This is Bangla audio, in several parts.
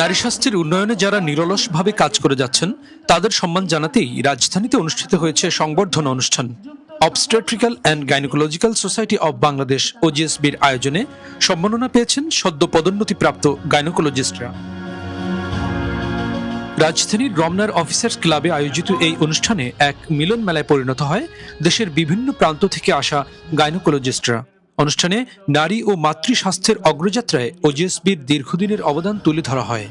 নারী স্বাস্থ্যের উন্নয়নে যারা নিরলসভাবে কাজ করে যাচ্ছেন, তাদের সম্মান জানাতেই রাজধানীতে অনুষ্ঠিত হয়েছে সংবর্ধনা অনুষ্ঠান। Obstetrical and gynaecological society of Bangladesh ওজিএসবির আয়োজনে সম্মাননা পেয়েছেন সদ্য পদোন্নতিপ্রাপ্ত গাইনোকোলজিস্টরা রাজধানীর রমনার অফিসার্স ক্লাবে আয়োজিত এই অনুষ্ঠানে এক মিলন মেলায় পরিণত হয় দেশের বিভিন্ন প্রান্ত থেকে আসা গাইনোকোলজিস্টরা অনুষ্ঠানে নারী ও মাতৃ স্বাস্থ্যের অগ্রযাত্রায় ওজিএসবির দীর্ঘদিনের অবদান তুলে ধরা হয়।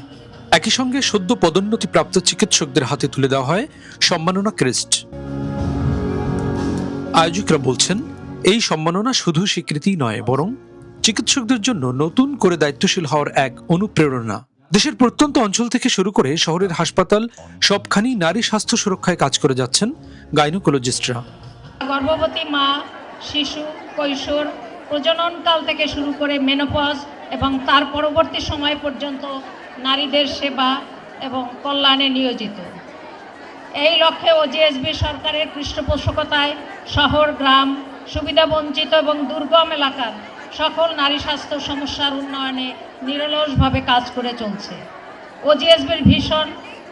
একই সঙ্গে সদ্য পদোন্নতিপ্রাপ্ত চিকিৎসকদের হাতে তুলে দেওয়া হয় সম্মাননা ক্রেস্ট। আয়োজকরা বলছেন, এই সম্মাননা শুধু স্বীকৃতি নয়, বরং চিকিৎসকদের জন্য নতুন করে দায়িত্বশীল হওয়ার এক অনুপ্রেরণা। দেশের প্রত্যন্ত অঞ্চল থেকে শুরু করে শহরের হাসপাতাল, সবখানি নারী স্বাস্থ্য সুরক্ষায় কাজ করে যাচ্ছেন গাইনোকোলজিস্টরা। গর্ভবতী মা, শিশু, কৈশোর প্রজননকাল থেকে শুরু করে মেনোপজ এবং তার পরবর্তী সময় পর্যন্ত নারীদের সেবা এবং কল্যাণে নিয়োজিত। এই লক্ষ্যে ওজিএসবি সরকারের পৃষ্ঠপোষকতায় শহর, গ্রাম সুবিধাবঞ্চিত এবং দুর্গম এলাকার সকল নারী স্বাস্থ্য সমস্যার উন্নয়নে নিরলসভাবে কাজ করে চলছে। ওজিএসবির ভীষণ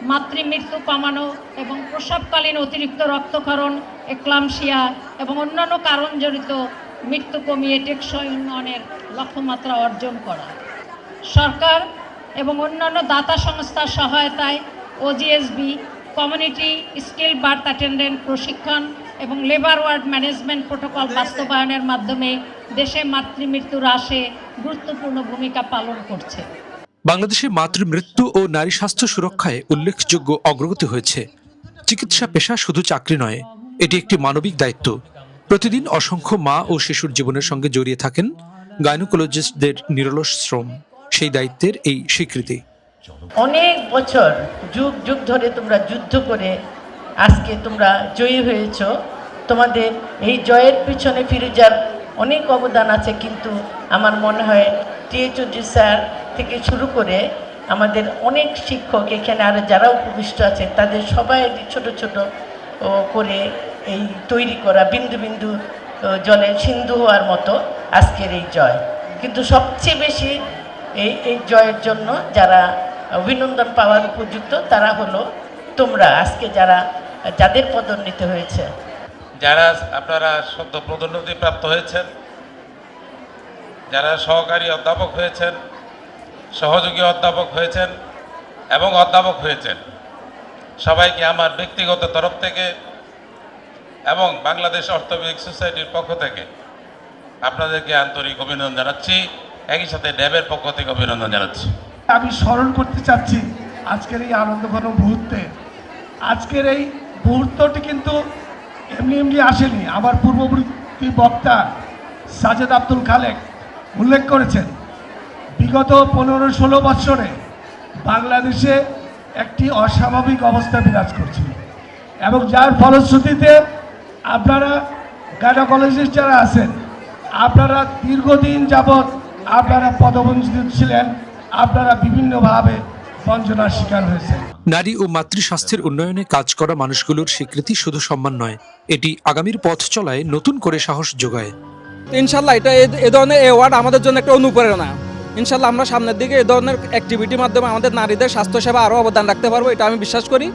মাতৃমৃত্যু কমানো এবং প্রসবকালীন অতিরিক্ত রক্তক্ষরণ এক্লামশিয়া এবং অন্যান্য কারণ জড়িত মৃত্যু কমিয়ে টেকসই উন্নয়নের লক্ষ্যমাত্রা অর্জন করা। সরকার এবং অন্যান্য দাতা সংস্থার সহায়তায় OGSB community skill birth attendant প্রশিক্ষণ এবং লেবার ওয়ার্ড ম্যানেজমেন্ট প্রোটোকল বাস্তবায়নের মাধ্যমে দেশে মাতৃমৃত্যু হ্রাসে গুরুত্বপূর্ণ ভূমিকা পালন করছে। বাংলাদেশে মাতৃমৃত্যু ও নারী স্বাস্থ্য সুরক্ষায় উল্লেখযোগ্য অগ্রগতি হয়েছে। চিকিৎসা পেশা শুধু চাকরি নয়, এটি একটি মানবিক দায়িত্ব। প্রতিদিন অসংখ্য মা ও শিশুর জীবনের সঙ্গে জড়িয়ে থাকেন গাইনোকোলজিস্টদের নিরলস শ্রম, সেই দায়িত্বের এই স্বীকৃতি। অনেক বছর, যুগ যুগ ধরে তোমরা যুদ্ধ করে আজকে তোমরা জয়ী হয়েছ। তোমাদের এই জয়ের পিছনে ফিরোজার অনেক অবদান আছে, কিন্তু আমার মনে হয় টিএচওজি স্যার থেকে শুরু করে আমাদের অনেক শিক্ষক এখানে আরও যারা উপবিষ্ট আছে, তাদের সবাই ছোট ছোট করে এই তৈরি করা বিন্দু বিন্দু জলে সিন্ধু হওয়ার মতো আজকের এই জয়। কিন্তু সবচেয়ে বেশি এই এই জয়ের জন্য যারা অভিনন্দন পাওয়ার উপযুক্ত, তারা হলো তোমরা আজকে যারা, যাদের পদোন্নীত হয়েছে। যারা আপনারা সদ্য পদোন্নতি প্রাপ্ত হয়েছেন, যারা সহকারী অধ্যাপক হয়েছেন, সহযোগী অধ্যাপক হয়েছেন এবং অধ্যাপক হয়েছেন, সবাইকে আমার ব্যক্তিগত তরফ থেকে এবং বাংলাদেশ অর্থোপেডিক সোসাইটির পক্ষ থেকে আপনাদেরকে আন্তরিক অভিনন্দন জানাচ্ছি। একই সাথে ড্যাবের পক্ষ থেকে অভিনন্দন জানাচ্ছি। আমি স্মরণ করতে চাচ্ছি আজকের এই আনন্দ আনন্দঘন মুহূর্তে। আজকের এই মুহূর্তটি কিন্তু এমনি এমনি আসেনি। আমার পূর্ববর্তী বক্তা সাজেদ আব্দুল খালেক উল্লেখ করেছেন, বিগত পনেরো ষোলো বৎসরে বাংলাদেশে একটি অস্বাভাবিক অবস্থা বিরাজ করছিল এবং যার ফলশ্রুতিতে আপনারা গাইনোকোলজিস্ট যারা আছেন আপনারা দীর্ঘদিন যাবৎ আপনারা পদবঞ্চিত ছিলেন আপনারা বিভিন্নভাবে বঞ্চনার শিকার হয়েছেন। নারী ও মাতৃ স্বাস্থ্যের উন্নয়নে কাজ করা মানুষগুলোর স্বীকৃতি শুধু সম্মান নয় এটি আগামীর পথ চলায় নতুন করে সাহস যোগায়। ইনশাল্লাহ এটা এ ধরনের অ্যাওয়ার্ড আমাদের জন্য একটা অনুপ্রেরণা। ইনশাল্লাহ আমরা সামনের দিকে এ ধরনের অ্যাক্টিভিটির মাধ্যমে আমাদের নারীদের স্বাস্থ্যসেবা আরও অবদান রাখতে পারব এটা আমি বিশ্বাস করি।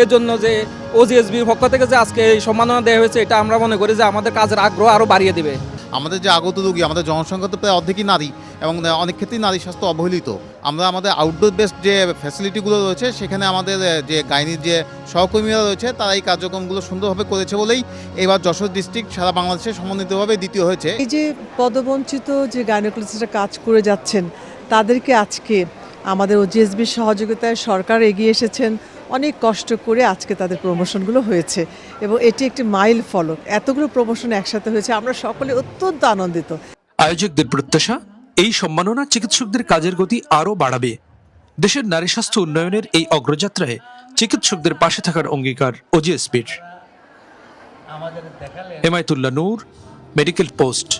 এর জন্য যে ওজিএসবির পক্ষ থেকে যে আজকে এই সম্মাননা দেওয়া হয়েছে এটা আমরা মনে করি যে আমাদের কাজের আগ্রহ আরও বাড়িয়ে দেবে। আমাদের যে আগত রোগী আমাদের জনসংখ্যা তো প্রায় অর্ধেকই নারী এবং অনেক ক্ষেত্রেই নারী স্বাস্থ্য অবহেলিত। আমরা আমাদের আউটডোর বেসড যে ফ্যাসিলিটিগুলো রয়েছে সেখানে আমাদের যে গাইনির যে সহকর্মীরা রয়েছে তারা এই কার্যক্রমগুলো সুন্দরভাবে করেছে বলেই এবার যশোর ডিস্ট্রিক্ট সারা বাংলাদেশে সমন্বিতভাবে দ্বিতীয় হয়েছে। এই যে পদবঞ্চিত যে গাইনোকোলজিস্টরা কাজ করে যাচ্ছেন তাদেরকে আজকে আমাদের ওজিএসবির সহযোগিতায় সরকার এগিয়ে এসেছেন। অনেক কষ্ট করে আজকে তাদের প্রমোশনগুলো হয়েছে এবং এটি একটি মাইল ফলক। এতগুলো প্রমোশন একসাথে হয়েছে আমরা সকলে অত্যন্ত আনন্দিত। আয়োজকদের প্রত্যাশা এই সম্মাননা চিকিৎসকদের কাজের গতি আরও বাড়াবে। দেশের নারী স্বাস্থ্য উন্নয়নের এই অগ্রযাত্রায় চিকিৎসকদের পাশে থাকার অঙ্গীকার ওজিএসপির। এমায়তুল্লাহ নূর মেডিকেল পোস্ট।